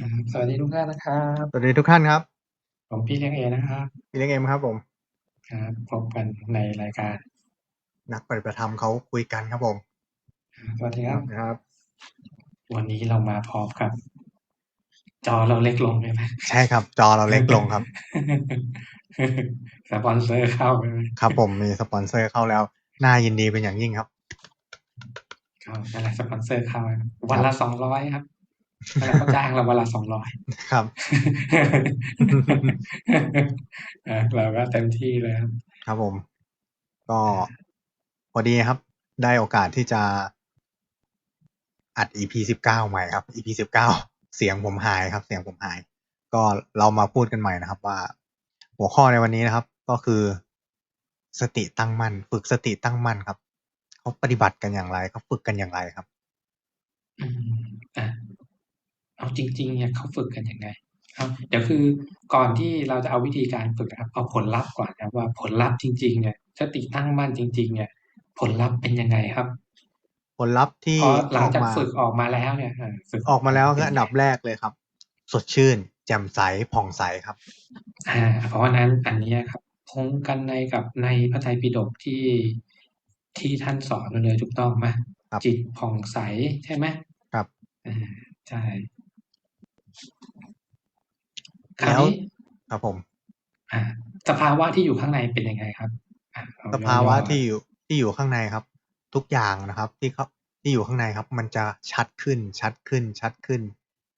ครับสวัสดีทุกท่านนะครับสวัสดีทุกท่านครับ ผมพี่เลี้ยงเอนะครับ พี่เลี้ยงเอ็มครับผม ครับพบกันในรายการ นักปฏิบัติธรรมเขาคุยกันครับผม สวัสดีครับนะครับ วันนี้เรามาพร้อมกับ จอเราเล็กลงใช่ไหมใช่ครับ จอเราเล็กลงครับ สปอนเซอร์เข้าใช่ไหมครับผมมีสปอนเซอร์เข้าแล้ว น่ายินดีเป็นอย่างยิ่งครับก็นั่นแหละสปอนเซอร์เข้าครับวันละสองร้อยครับนั่น แหละเขาจ้างเราวันละสองร้อยครับเราก็เต็มที่เลยครับ ครับผม ก็พอดีครับ ได้โอกาสที่จะอัด EP สิบเก้าใหม่ครับ EP สิบเก้าเสียงผมหายครับ เสียงผมหาย ก็เรามาพูดกันใหม่นะครับ ว่า หัวข้อในวันนี้นะครับ ก็คือ สติตั้งมั่นฝึกสติตั้งมั่นครับเขาปฏิบัติกันอย่างไรเขาฝึกกันอย่างไรครับอืมอะ เอาจริงๆเนี่ยเขาฝึกกันยังไงเอาเดี๋ยวคือก่อนที่เราจะเอาวิธีการฝึกนะครับเอาผลลัพธ์ก่อนครับว่าผลลัพธ์จริงๆเนี่ยสติตั้งมั่นจริง ๆ เนี่ย ผลลัพธ์เป็นยังไงครับผลลัพธ์ที่พอหลัองอกจากมาฝึกออกมาแล้วเนี่ยเออฝึกออกมาแล้วคือเป็อันนไงดับแรกเลยครับ สดชื่น แจ่มใสผ่องใสครับ อ่า เพราะฉะนั้นอันเนี้ยครับตรงกันในกับในพระไตรปิฎกที่ที่ท่านสอนมาเลยถูกต้องไหมครับจิตผ่องใสใช่ไหมครับอ่าใช่ คราวแล้วนี้ครับผม อ่าสภาวะที่อยู่ข้างในเป็นยังไงครับอ่าเอสภาวะย่อๆที่อยู่ที่อยู่ข้างในครับ ทุกอย่างนะครับ ที่เขาที่อยู่ข้างในครับ มันจะชัดขึ้น ชัดขึ้น ชัดขึ้น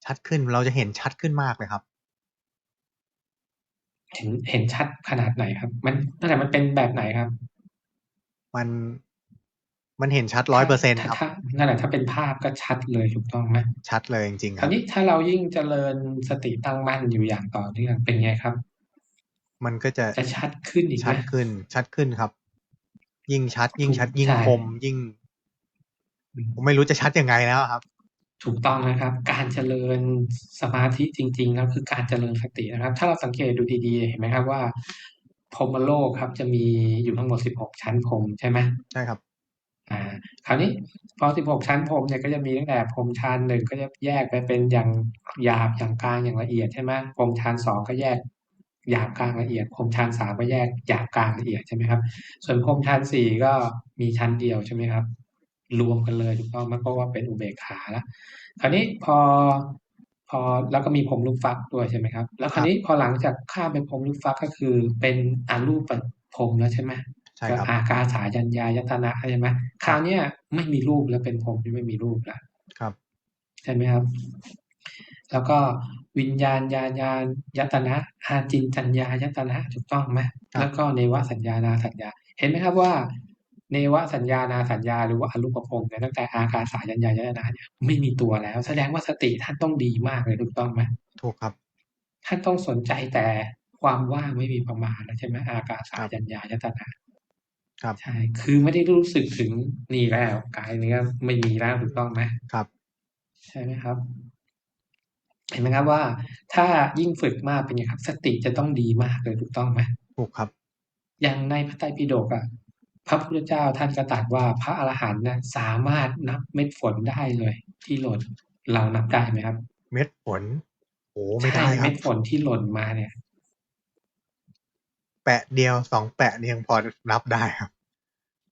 ชัดขึ้นเราจะเห็นชัดขึ้นมากเลยครับ เห็นเห็นชัดขนาดไหนครับ มันนั่นแหละมันเป็นแบบไหนครับ มัน มันเห็นชัดร้อยเปอร์เซ็นต์ถ้าครับถ้านั่นแหละถ้าเป็นภาพก็ชัดเลยถูกต้องไหมชัดเลยจริงๆคครารัวบนี้ถ้าเรายิ่งเจริญสติตั้งมั่นอยู่อย่างต่อเนื่องเป็นไงครับ มันก็จะจะชัดขึ้นอีกไหชัมดขึ้น ชัดขึ้นครับ ยิ่งชัด ยิ่งชัดถูกยิ่งใช่คมยิ่งอืมผมไม่รู้จะชัดยังไงแล้วครับ ถูกต้องนะครับ การเจริญสมาธิจริงๆแล้วคือการเจริญสตินะครับ ถ้าเราสังเกตดูดีๆเห็นไหมครับว่าพรหมโลกครับ จะมีอยู่ทั้งหมด16ชั้นพรหมใช่ไหมใช่ครับ อ่า คราวนี้พอ 16 ชั้นพรมเนี่ยก็จะมีตั้งแต่พรมชั้นหนึ่งก็จะแยกไปเป็นอย่างหยาบอย่างกลางอย่างละเอียดใช่ไหมพรมชั้นสองก็แยกหยาบกลางละเอียดพรมชั้นสามก็แยกหยาบกลางละเอียดใช่ไหมครับ ส่วนพรมชั้นสี่ก็มีชั้นเดียวใช่ไหมครับ รวมกันเลยถูกต้องมเพราะว่าเป็นอุเบกขาแล้วคราวนี้พอพอแล้วก็มีพรหมลูกฟักด้วยใช่ไหมครับ แล้วคราวนี้พอหลังจากข้ามเป็นพรหมลูกฟักก็คือเป็นอรูปพรหมแล้วใช่ไหม ใช่ก็ครับอากาสายัญญายตนะใช่ไหมคราวเนี้ยไม่มีรูปแล้วเป็นพรหมที่ไม่มีรูปแล้วครับใช่ไหมครับ แล้วก็วิญญาณญาณญาณยตนะอาจินจัญญายตนะถูกต้องไหมครับแล้วก็เนวสัญญานาสัญญา เห็นไหมครับว่า เนวสัญญานาสัญญา หรือว่าอรูปภพเนี่ยตั้งแต่อากาสายัญญายตนะเนี่ยไม่มีตัวแล้ว แสดงว่าสติท่านต้องดีมากเลยถูกต้องไหมถูกครับ ท่านต้องสนใจแต่ความว่างไม่มีประมาณแล้วใช่ไหมอากาสาครับยัญญายตนะ ครับ ใช่ คือไม่ได้รู้สึกถึงนี่แล้ว กายเนื้อไม่มีแล้วถูกต้องไหม ครับ ใช่ไหมครับ เห็นไหมครับว่า ถ้ายิ่งฝึกมากเป็นไงครับ สติจะต้องดีมากเลยถูกต้องไหมถูกครับ อย่างในพระไตรปิฎกอะพระพุทธเจ้าท่านก็ตรัสว่าพระอรหันต์นะสามารถนับเม็ดฝนได้เลย ที่หล่นเรานับได้ไหมครับ เม็ดฝนโอ้ไม่ได้ใช่ครัเม็บ ดฝนที่หล่นมาเนี่ยแปะเดียวสองแปะเนี่ยยังพอนับได้ครับ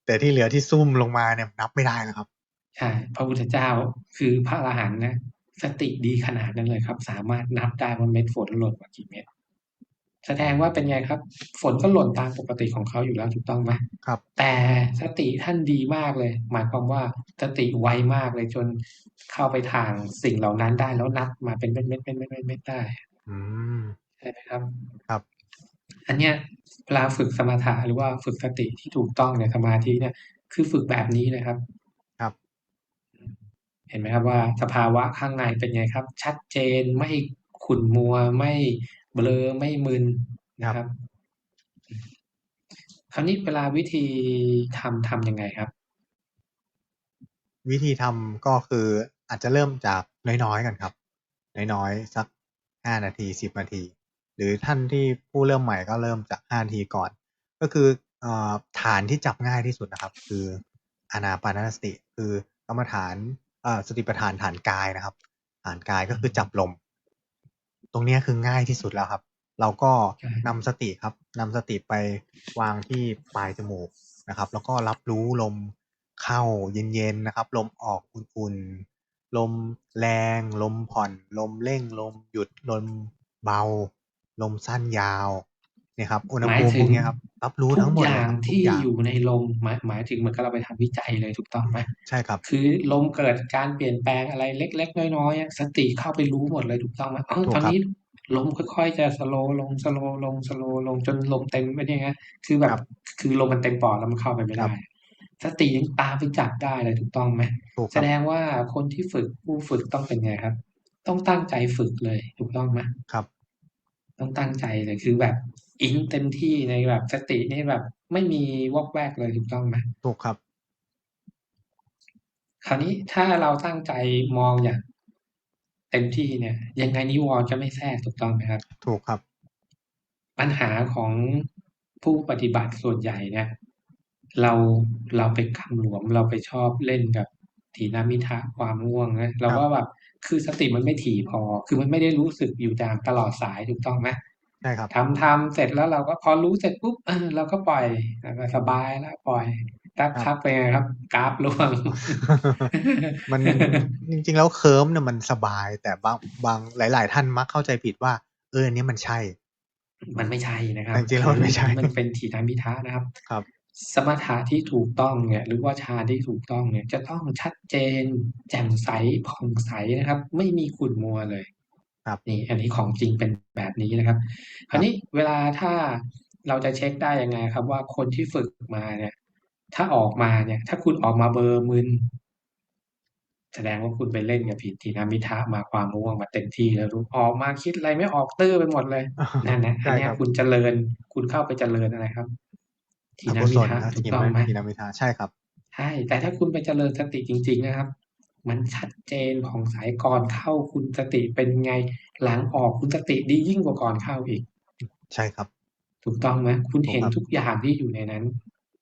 แต่ที่เหลือที่ซุ่มลงมาเนี่ยนับไม่ได้แล้วครับใช่พระพุทธเจ้าคือพระอรหันต์นะสติดีขนาดนั้นเลยครับ สามารถนับได้ว่าเม็ดฝนหล่นมากี่เม็ดแสดงว่าเป็นไงครับ ฝนก็หล่นตามปกติของเขาอยู่แล้วถูกต้องไหมครับ แต่สติท่านดีมากเลย หมายความว่าสติไวมากเลยจนเข้าไปทางสิ่งเหล่านั้นได้แล้วนับมาเป็นเม็ดเม็ดเม็ดเม็ดเม็ดเม็ดได้ อืมใช่ไหมครับ ครับ อันเนี้ย เวลาฝึกสมถะ หรือว่าฝึกสติที่ถูกต้องในสมาธิเนี่ย คือฝึกแบบนี้เลยครับ ครับ เห็นไหมครับว่า สภาวะข้างในเป็นไงครับ ชัดเจนไม่ขุ่นมัว ไม่เบลอไม่มึนนะครับ คราวนี้เวลาวิธีทำทำยังไงครับ วิธีทำก็คืออาจจะเริ่มจากน้อยๆกันครับ น้อยๆ สักห้านาทีสิบนาที หรือท่านที่ผู้เริ่มใหม่ก็เริ่มจากห้านาทีก่อน ก็คือเอ่อฐานที่จับง่ายที่สุดนะครับ คืออานาปานสติ คือกรรมฐานเอ่อสติปัฏฐานฐานกายนะครับ ฐานกายก็คือจับลมรงเนี้ยคือง่ายที่สุดแล้วครับ เราก็ใช่นำสติครับนำสติไปวางที่ปลายจมูกนะครับ แล้วก็รับรู้ลมเข้าเย็นๆนะครับ ลมออกอุ่นๆลมแรง ลมผ่อน ลมเร่ง ลมหยุดลมเบา ลมสั้นยาวเนี่ยครับอุณหหมายภูมิถึพวงกเนี้ยครับรับรู้ทุทั้กงหมดอเลยย่างครับทุกที่อย่างอยู่ในลมหมายหมายถึงเหมือนกับเราไปทำวิจัยเลยถูกต้องไหมใช่ครับ คือลมเกิดการเปลี่ยนแปลงอะไรเล็ก ๆ น้อยๆอะสติเข้าไปรู้หมดเลยถูกต้องไหมอ้าวถูตกอนครับนี้ลมค่อยๆจะสโลว์ลงสโลว์ลงสโลว์ลงจนลมเต็มไปเนี่ยนะคือแบครับบคือลมมันเต็มปอดแล้วมันเข้าไปไม่ครัได้บสติยังตามไปจับได้เลยถูกต้องไหมถูกแสครับดงว่าคนที่ฝึกผู้ฝึกต้องเป็นไงครับ ต้องตั้งใจฝึกเลยถูกต้องไหมครับ ต้องตั้งใจเลยคือแบบอินเต็มที่ในแบบสตินี่แบบ ไม่มีวอกแวกเลยถูกต้องไหมถูกครับ คราวนี้ถ้าเราตั้งใจมองอย่างเต็มที่เนี่ย ยังไงนิวรณ์จะไม่แทรกถูกต้องไหมครับ ถูกครับ ปัญหาของผู้ปฏิบัติส่วนใหญ่เนี่ย เราเราไปคำหลวมเราไปชอบเล่นกับถีนมิทะความง่วงนะเราครับว่าแบบ คือสติมันไม่ถี่พอ คือมันไม่ได้รู้สึกอยู่อย่างตลอดสายถูกต้องไหมใช่ครับทำทำเสร็จแล้วเราก็พอรู้เสร็จปุ๊บเออเราก็ปล่อยแล้วก็สบายแล้วปล่อยสักครับพักเป็นไงครับ กราฟร่วง มันจริง ๆ แล้วเคิร์มเนี่ยมันสบาย แต่บางบางหลาย ๆ ท่านมักเข้าใจผิดว่า เอออันนี้มันใช่ มันไม่ใช่นะครัแต่บจริงๆแล้วมันไม่ใช่ มันเป็นถีนมิทะนะครับ ครับ สมถะที่ถูกต้องเนี่ยหรือว่าฌานที่ถูกต้องเนี่ยจะต้องชัดเจน แจ่มใสผ่องใสนะครับ ไม่มีขุ่นมัวเลย ครับนี่ อันนี้ของจริงเป็นแบบนี้นะครับ คราวนี้เวลาถ้าเราจะเช็คได้ยังไงครับ ว่าคนที่ฝึกมาเนี่ย ถ้าออกมาเนี่ย ถ้าคุณออกมาเบลอร์มึนแสดงว่าคุณไปเล่นกับผิดถีนมิทะมาความง่วงมาเต็มที่แล้วรู้ออกมาคิดอะไรไม่ออกตื้อไปหมดเลยนั่นนะอันใช่เนี้ยครับคุณเจริญ คุณเข้าไปเจริญอะไรครับ ถีอนกุมิศลทะนะถูกทีต้องไหมทีนมิทาใช่ครับใช่แต่ถ้าคุณไปเจริญสติจริง ๆ นะครับ มันชัดเจนผ่องใสก่อนเข้าคุณสติเป็นไงหลังออกคุณสติดียิ่งกว่าก่อนเข้าอีก ใช่ครับ ถูกต้องไหมคุณถูกเห็นครับทุกอย่างที่อยู่ในนั้น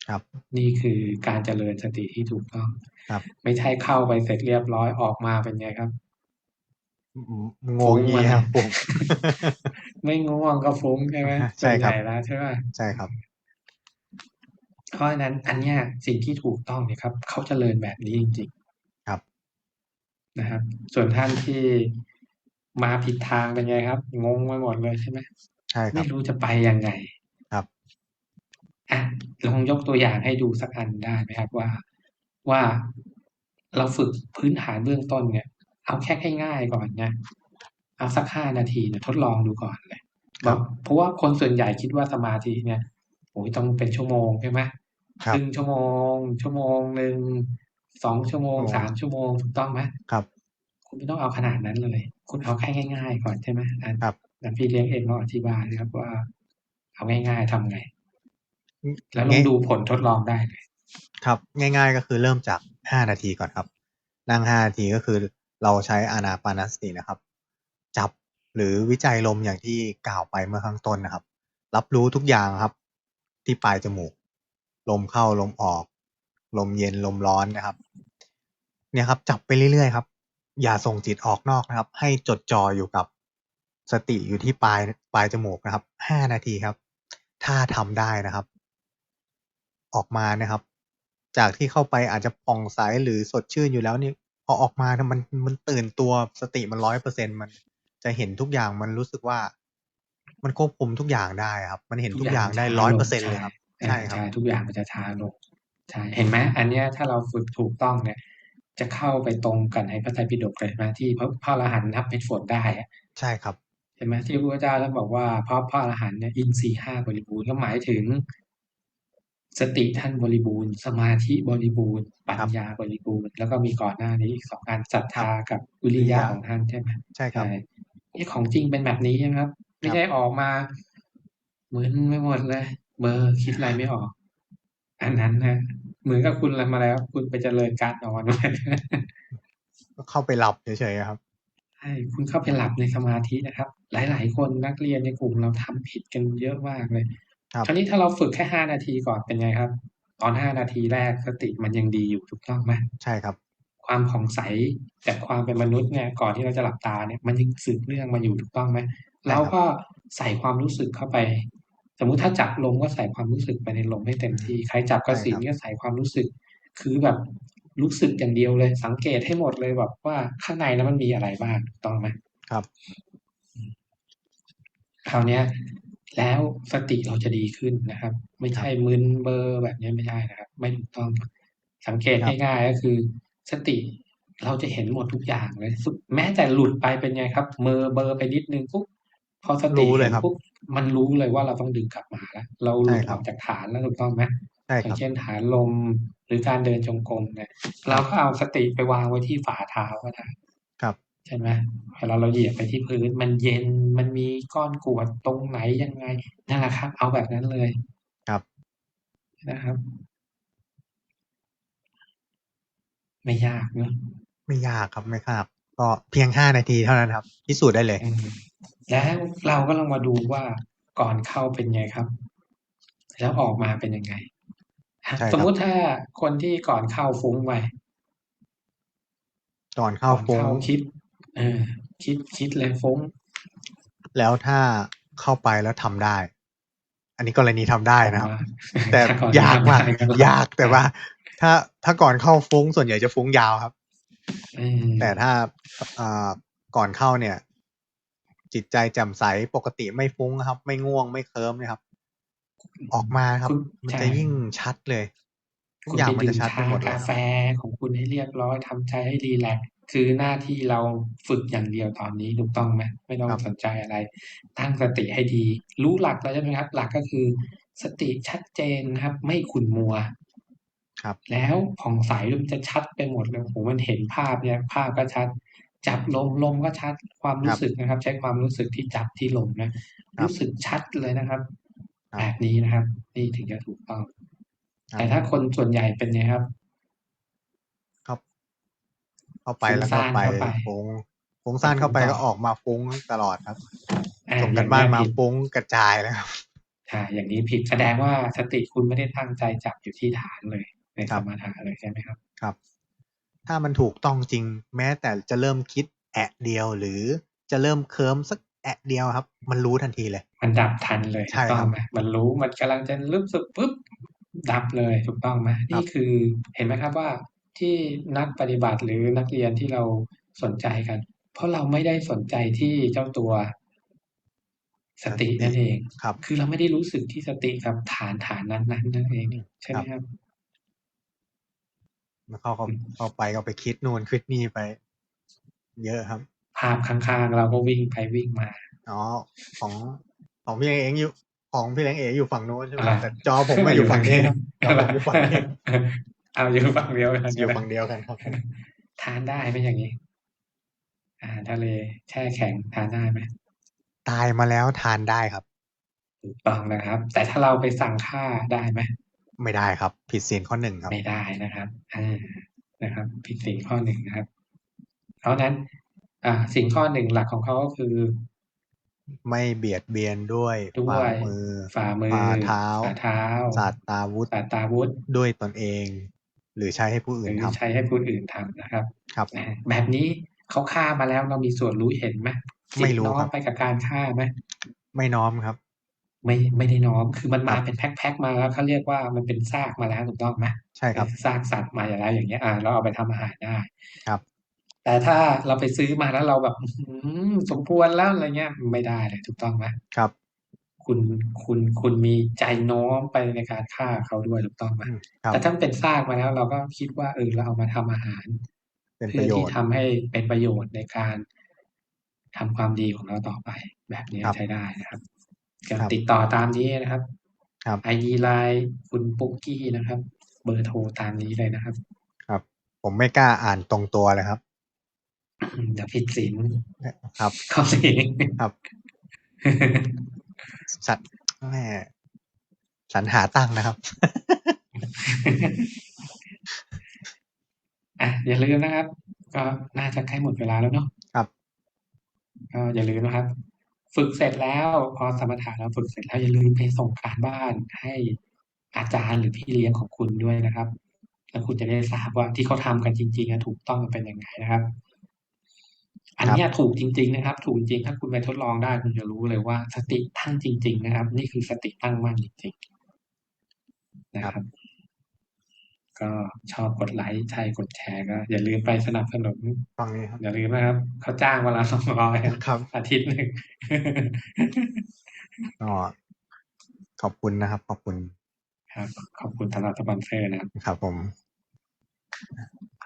ครับ นี่คือการเจริญสติที่ถูกต้อง ครับ ไม่ใช่เข้าไปเสร็จเรียบร้อยออกมาเป็นไงครับอืมงงงี้ครับผมไม่ง่วงก็ฟุ้งใช่ไหมใช่ครับส่วนใหญ่แล้วใช่ไหมใช่ครับ เพราะฉะนั้นอันเนี้ยสิ่งที่ถูกต้องเนี่ยครับเขาเจริญแบบนี้จริงครับๆนะครับ ส่วนท่านที่มาผิดทางเป็นไงครับ งงไปหมดเลยใช่ไหมใช่ครัไม่บรู้จะไปยังไงครับอะลองยกตัวอย่างให้ดูสักอันได้ไหมครับว่าว่าเราฝึกพื้นฐานเบื้องต้นเนี่ย เอาแค่ง่ายๆก่อนนะเอาสักห้านาทีเนี่ยทดลองดูก่อนเลยครับเพราะว่าคนส่วนใหญ่คิดว่าสมาธิเนี่ยโอ้ยต้องเป็นชั่วโมงใช่ไหม ครัคบ รึ่งชั่วโมง ชั่วโมงหนึ่งสองชั่วโมงโอ้สามชั่วโมง ถูกต้องไหม ครับ คุณไม่ต้องเอาขนาดนั้นเลย คุณเอาแค่ง่าย ๆ ก่อนใช่ไหม อัน ครับ อันพี่เลี้ยงเองลองอธิบายนะครับว่า เอาง่าย ๆ ทำไงแล้วลองดูผลทดลองได้เลย ครับ ง่าย ๆ ก็คือเริ่มจากห้านาทีก่อนครับ นั่งห้านาที ก็คือเราใช้อานาปานสตินะครับ จับหรือวิจัยลมอย่างที่กล่าวไปเมื่อข้างต้นนะครับ รับรู้ทุกอย่างครับที่ปลายจมูก ลมเข้าลมออก ลมเย็นลมร้อนนะครับ เนี่ยครับจับไปเรื่อยๆครับ อย่าส่งจิตออกนอกนะครับ ให้จดจ่ออยู่กับสติอยู่ที่ปลายปลายจมูกนะครับห้านาทีครับ ถ้าทำได้นะครับ ออกมานะครับ จากที่เข้าไปอาจจะผ่องใสหรือสดชื่นอยู่แล้วนี่พอออกมาเนี่ยมันมันตื่นตัวสติมันร้อยเปอร์เซ็นมันจะเห็นทุกอย่างมันรู้สึกว่า มันควบคุมทุกอย่างได้ครับ มันเห็นทุกอย่างได้ร้อยเปอร์เซ็นเลยครับ ใช่ครับ ใช่ทุกอย่างมันจะช้าลง ใช่ เห็นไหมอันเนี้ยถ้าเราฝึกถูกต้องเนี่ย จะเข้าไปตรงกันในพระไตรปิฎกเลยนะที่พระพระอรหันต์นับเป็นฝนได้อะใช่ครับ เห็นไหมที่พระพุทธเจ้าท่านบอกว่าเพราะพระอรหันต์เนี่ยอินทรีย์ห้าบริบูรณ์ก็หมายถึง สติท่านบริบูรณ์ สมาธิบริบูรณ์ปัญญาบริบูรณ์ แล้วก็มีก่อนหน้านี้อีกสองอันศรัทธากับวิริยะของท่านใช่ไหมใช่ครับใช่นี่ของจริงเป็นแบบนี้ใช่ไหมครับ ไม่ใช่ออกมา เหมือนไม่หมดเลย เบอร์คิดอะไรไม่ออก อันนั้นนะ เหมือนกับคุณอะไรมาแล้ว คุณไปเจริญการนอนมา ก็เข้าไปหลับเฉยๆครับ ใช่ คุณเข้าไปหลับในสมาธินะครับ หลาย ๆ คนนักเรียนในกลุ่มเราทำผิดกันเยอะมากเลย ครับคราวนี้ถ้าเราฝึกแค่ห้านาทีก่อนเป็นไงครับ ตอนห้านาทีแรกสติมันยังดีอยู่ถูกต้องไหม ใช่ครับ ความผ่องใสจากความเป็นมนุษย์เนี่ยก่อนที่เราจะหลับตาเนี่ยมันยังสืบเนื่องมาอยู่ถูกต้องไหมใช่ครับเราก็ใส่ความรู้สึกเข้าไป สมมุติถ้าจับลมก็ใส่ความรู้สึกไปในลมให้เต็มที่ ใครจับกสิณก็ใส่ความรู้สึก คือแบบรู้สึกอย่างเดียวเลย สังเกตให้หมดเลยแบบว่าข้างในนั้นมันมีอะไรบ้างถูกต้องไหมครับคราวเนี้ยแล้วสติเราจะดีขึ้นนะครับ ไม่ใช่มึนเบลอร์แบบนี้ไม่ได้นะครับ ไม่ถูกต้องสังเกตครับง่ายๆก็คือ สติเราจะเห็นหมดทุกอย่างเลยสุดแม้แต่หลุดไปเป็นไงครับเมอเบลอร์ไปนิดนึงปุ๊บ พอสติรู้เลยเห็นครับ ปุ๊บมันรู้เลยว่าเราต้องดึงกลับมาแล้วเราหลุดใช่คอรับอกจากฐานแล้วถูกต้องไหมใช่อคย่ารังบเช่นฐานลมหรือการเดินจงกรมเนี่ย เราก็เอาสติไปวางไว้ที่ฝ่าเท้าก็ได้ครับใช่ไหมเวลาเราเหยียบไปที่พื้นมันเย็นมันมีก้อนกรวดตรงไหนยังไงนั่นแหละครับ เอาแบบนั้นเลยครับนะครับ ไม่ยากเนอะไม่ยากครับไม่ยากก็เพียงห้านาทีเท่านั้นครับพิสูจน์ได้เลยอืม แล้วเราก็ลองมาดูว่าก่อนเข้าเป็นไงครับ แล้วออกมาเป็นยังไง ใช่ครับสมมุติถ้าคนที่ก่อนเข้าฟุ้งไป ก่อนเข้าก่อนฟุ้ง เข้าคิด เออ คิดคิดเลยฟุ้ง แล้วถ้าเข้าไปแล้วทำได้ อันนี้กรณีทำได้นะครับแต่ ถ้ก่อนยากมากทำได้ยากแต่ว่า ถ้าถ้าก่อนเข้าฟุ้งส่วนใหญ่จะฟุ้งยาวครับอืมแต่ถ้าอ่าก่อนเข้าเนี่ย จิตใจแจ่มใสปกติไม่ฟุ้งครับ ไม่ง่วงไม่เคลิ้มนะครับ ออกมาครับคุณมันใช่จะยิ่งชัดเลยทุกคุณอย่างไปมันดื่จะมชัดไปชาหมดเลยกาครับแฟของคุณให้เรียบร้อยทำใจให้รีแลกซ์คือหน้าที่เราฝึกอย่างเดียวตอนนี้ถูกต้องไหมไม่ต้องครับสนใจอะไร ตั้งสติให้ดี รู้หลักแล้วใช่ไหมครับ หลักก็คือ สติชัดเจนนะครับ ไม่ขุ่นมัว ครับ แล้วผ่องใสมันจะชัดไปหมดเลยโอ้โหมันเห็นภาพเนี่ย ภาพก็ชัด จับลมลมก็ชัดความรู้สึกนะครับ ใช้ความรู้สึกที่จับที่ลมนะรู้สึกชัดเลยนะครับครับแบบนี้นะครับ นี่ถึงจะถูกต้องครับแต่ถ้าคนส่วนใหญ่เป็นไงครับ ครับ เข้าไปฟุ้งแล้วก็ซ่านไปเข้าไปฟุ้งฟุ้งซ่านเข้าไปฟุ้งต่ก็อออกมาฟุ้งตลอดครับอ่าส่งอกัย่านงบ้านี้นมาผิดฟุ้งกระจายเลยครับอ่าอย่างนี้ผิดแสดงว่าสติคุณไม่ได้ตั้งใจจับอยู่ที่ฐานเลยในคสรับมถะเลยใช่ไหมครับ ครับ ถ้ามันถูกต้องจริง แม้แต่จะเริ่มคิดแอะเดียว หรือจะเริ่มเคลิ้มสักแอะเดียวครับ มันรู้ทันทีเลย มันดับทันเลยใช่ถูกต้อครังบไหมมันรู้มันกำลังจะรู้สึกปุ๊บดับเลยถูกต้องไหมครับนี่คือเห็นไหมครับว่าที่นักปฏิบัติหรือนักเรียนที่เราสนใจกัน เพราะเราไม่ได้สนใจที่เจ้าตัวสตินั่นเองครับ คือเราไม่ได้รู้สึกที่สติกับฐานฐานนั้นนั้นนั่นเองใช่ไหมครับแล้ว เข้าเข้าเข้าไปก็ไปคิดนู่นคิดนี่ไป เยอะครับ ภาพข้างๆเราก็วิ่งไปวิ่งมาอ๋อของของพี่เล้งเองอยู่ของพี่เล้งเออยู่ฝั่งโน้นใช่ไหมอะไรแต่จอผมมาอยู่ฝั่งนี้ครับจอผมอยู่ฝั่งนี้เอาอยู่ฝั่งเดียวกันอยู่ฝั่งเดียวกันครับทานได้ไหมอย่างนี้อาหารทะเลแช่แข็งทานได้ไหมตายมาแล้วทานได้ครับถูกต้องนะครับ แต่ถ้าเราไปสั่งค่าได้ไหม ไม่ได้ครับ ผิดศีลข้อหนึ่งครับ ไม่ได้นะครับอ่านะครับ ผิดสิ่งข้อหนึ่งนะครับ เพราะฉะนั้นอ่าสิ่งข้อหนึ่งหลักของเขาก็คือ ไม่เบียดเบียนด้วยด้วฝ่ายมือฝ่ามือฝ่าเท้าฝ่าเท้าศาสตราวุธสาตาวุธด้วยตนเอง หรือใช้ให้ผู้หอื่นรือทำใช้ให้ผู้อื่นทำนะครับ ครับนะแบบนี้เขาฆ่ามาแล้วเรามีส่วนรู้เห็นไหมจิไม่ตรู้น้อครัมบไปกับการฆ่าไหมไม่น้อมครับ ไม่ไม่ได้น้อม คือมันมาครับเป็นแพ็คๆมาแล้วเขาเรียกว่ามันเป็นซากมาแล้วถูกต้องไหมใช่ครับเป็นซากสัตว์มาอย่างไรอย่างเงี้ยอ่าเราเอาไปทำอาหารได้ครับ แต่ถ้าเราไปซื้อมาแล้วเราแบบอื้อหือสมควรแล้วอะไรเงี้ยไม่ได้เลยถูกต้องไหมครับ คุณคุณคุณมีใจน้อมไปในการฆ่าเขาด้วยถูกต้องไหมอืมครับแต่ถ้ามันเป็นซากมาแล้ว เราก็คิดว่าเออเราเอามาทำอาหารเป็นปเพื่อระโยที่ชน์ทำให้เป็นประโยชน์ในการทำความดีของเราต่อไป แบบนี้ครับใช้ได้นะครับ ก็ครับ ติดต่อตามนี้นะครับ ครับไอดีไลน์คุณปุ๊กกี้นะครับ เบอร์โทรตามนี้เลยนะครับ ครับ ผมไม่กล้าอ่านตรงตัวเลยครับ เดี๋ยวผิดศีลครับ ข้อสี่ ครับ สัตว์แม่สรรหาตั้งนะครับ อะอย่าลืมนะครับ ก็น่าจะใกล้หมดเวลาแล้วเนาะครับ ก็อย่าลืมนะครับ ฝึกเสร็จแล้วพอสมถะเราฝึกเสร็จแล้วอย่าลืมไปส่งการบ้านให้อาจารย์หรือพี่เลี้ยงของคุณด้วยนะครับ แล้วคุณจะได้ทราบว่าที่เขาทำกันจริงๆอะถูกต้องมันเป็นยังไงนะครับ อันเนี้ยถูกจริง ๆ นะครับ ถูกจริงถ้าคุณไปทดลองได้คุณจะรู้เลยว่า สติตั้งจริง ๆ นะครับ นี่คือสติตั้งมั่นจริง ๆ นะครับ ก็ชอบกดไลค์ใช่กดแชร์ก็อย่าลืมไปสนับสนุนฟังนี้ครับอย่าลืมนะครับเขาจ้างวันละสองร้อยครับ อาทิตย์หนึ่งก็ขอบคุณนะครับ ขอบคุณ ครับ ขอบคุณสำหรับสปอนเซอร์นะครับครับผม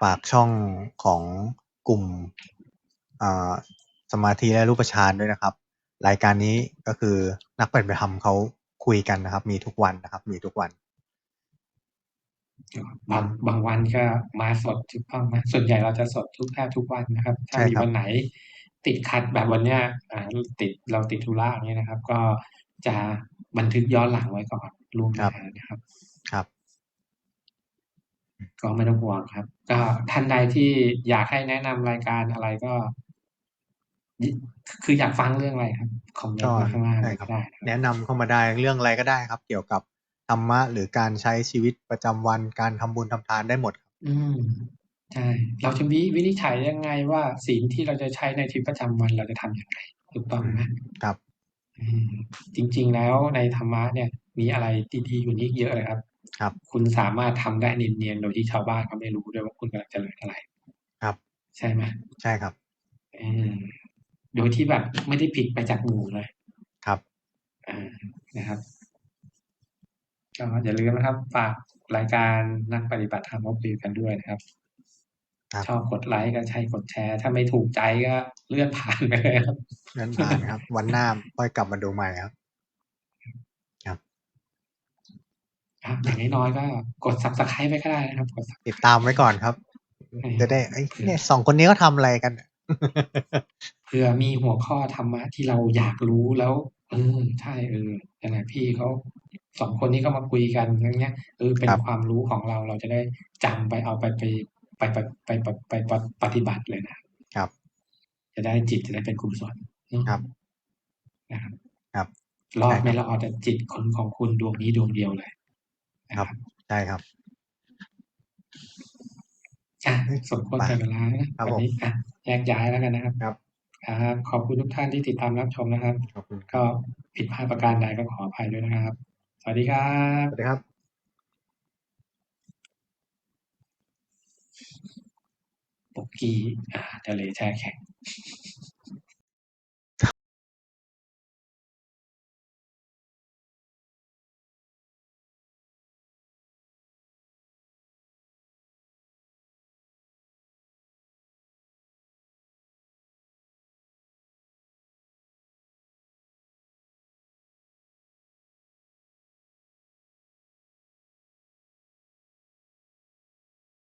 ฝากช่องของกลุ่มอ่าสมาธิและรูปฌานด้วยนะครับ รายการนี้ก็คือนักปฏิบัติธรรมเขาคุยกันนะครับ มีทุกวันนะครับ มีทุกวัน บางบางวันก็มาสดทุกต้องไหมส่วนใหญ่เราจะสดทุกแทบทุกวันนะครับ ถ้าใช่มีครับ วันไหนติดขัดแบบวันเนี้ยอ่าติดเราติดธุระอย่างเงี้ยนะครับ ก็จะบันทึกย้อนหลังไว้ก่อนล่วงหน้านะครับ ครับ ก็ไม่ต้องห่วงครับ ก็ท่านใดที่อยากให้แนะนำรายการอะไรก็คืออยากฟังเรื่องอะไรครับคอมเมนก็ต์มาข้างล่างได้เลยครัก็บ ได้นะครับ แนะนำเข้ามาได้เรื่องอะไรก็ได้ครับ เกี่ยวกับ ธรรมะ หรือการใช้ชีวิตประจำวัน การทำบุญทำทานได้หมดครับ อืม ใช่ เราจะวิวินิจฉัยยังไงว่าศีลที่เราจะใช้ในชีวิตประจำวันเราจะทำอย่างไรถูกต้องไหมครับ อืม จริง ๆ แล้วในธรรมะเนี่ย มีอะไรดีๆอยู่นี้เยอะเลยครับ ครับ คุณสามารถทำได้เนียนๆโดยที่ชาวบ้านเขาไม่รู้ด้วยว่าคุณกำลังเจริญอะไร ครับ ใช่ไหมใช่ครับ อืม โดยที่แบบไม่ได้ผิดไปจากหมู่เลย ครับ อ่า นะครับ ก็อย่าลืมนะครับ ฝากรายการนักปฏิบัติธรรมวบีกันด้วยนะครับครับชอบกดไลค์ก็ใช่กดแชร์ ถ้าไม่ถูกใจก็เลื่อนผ่านไปเลยครับนั่นผ่านครับ วันหน้าค่อยกลับมาดูใหม่ครับ ครับอย่างน้อยๆก็กด subscribe ไปก็ได้นะครับกด Subscribe ติดตามไว้ก่อนครับ จะได้เอ้ยเนี่ยสองคนนี้เขาทำอะไรกันเผื่อมีหัวข้อธรรมะที่เราอยากรู้แล้ว เออใช่เอออย่างไรพี่เขา สองคนนี้ก็มาคุยกันอย่างเงี้ยเออเป็นครับ ความรู้ของเรา เราจะได้จำไปเอาไปไปไปไปไปไปไปไปปฏิบัติเลยนะ ครับ จะได้จิตจะได้เป็นกุศลเนอะครับ นะครับ ครับรอดใช่ครับไม่รอดแต่จิตคนของคุณดวงนี้ดวงเดียวเลยนะครับใช่ครับอะสมควรแก่เวลานะครับผมวันนี้อะแยกย้ายแล้วกันนะครับครับ ครับขอบคุณทุกท่านที่ติดตามรับชมนะครับ ขอบคุณก็ผิดพลาดประการใดก็ขออภัยด้วยนะครับส วัสดีครับ สวัสดีครับปุกกี้อ่าทะเลแช่แข็ง